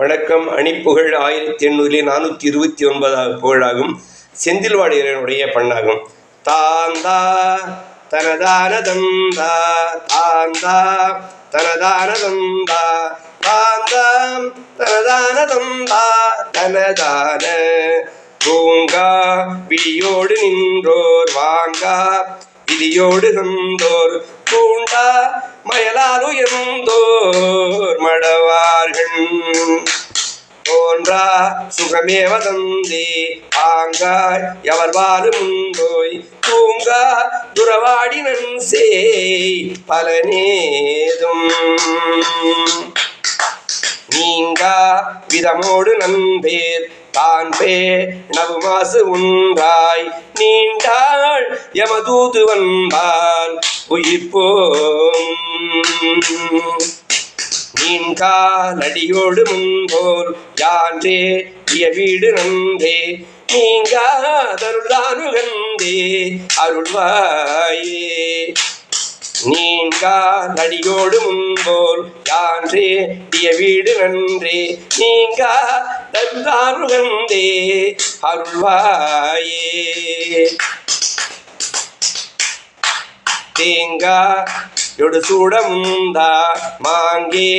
வணக்கம். அணிப்புகழ் ஆயிரத்தி எண்ணூறிலே நானூற்றி இருபத்தி ஒன்பதாவது புகழாகும். செந்தில்வாடியனுடைய பண்ணாகும். தாந்தா தனதானதந்தா தாந்தா தனதானதந்தா தாந்தாம் தனதான தனதான. பூங்கா விழியோடு நின்றோர் வாங்கா விதியோடு நந்தோர் பூண்டா மயலால் உயர்ந்தோர் மடவார்கள். போன்றா சுகமே வதந்தி ஆங்காய் எவர் வாழும் உண்டோய் தூங்கா துறவாடி நன்சேய் பலனேதும். நீங்கா விதமோடு நன்பேர் தான் பே நவுமாசு உண்டாய் நீண்டாள் யமதூது வந்தால் உயிர்ப்போம். நீங்காலடியோடு முன்போல் யான்றே. இய வீடு நன்றே. நீங்காதருளானுகந்தே அருள்வாயே. நீங்கா நடியோடு முன்போல் யான்றே. இய வீடு நன்றே. நீங்கா தருளானுகந்தே அருள்வாயே. தேங்கா எடு முந்தா மாங்கே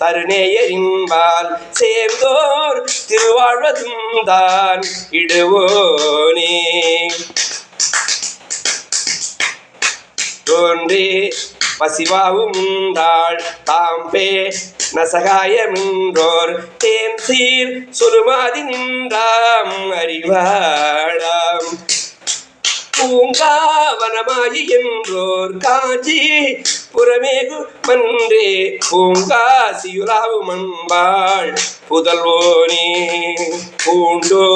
தருணேயரின்பால் சேர்ந்தோர் திருவாழ்வதும் தான் இடுவோனே. தோன்றே பசிவாவும் தாள் தாம்பே நசகாயமின்றோர் தே சீர் சுருமாதி நின்றாம் அறிவாளாம். பூங்காவனமாயி என்றோர் காஞ்சி புறமேகு மன்றே பூங்காசியுலாவு மண்பாள் புதல்வோனே பூண்டோ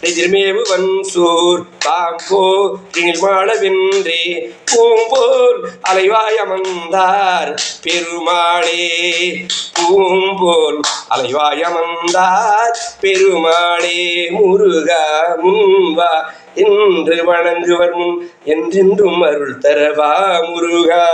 எதிர்மேவு வன்சூர் தாங்கோ திணிர்மாளவென்றே பூம்போல் அலைவாயமந்தார் பெருமாளே. பூம்போல் அலைவாயமந்தார் பெருமாளே. முருகா முன்வா என்று வணங்குவர் முன் என்றென்றும் அருள் தரவா முருகா.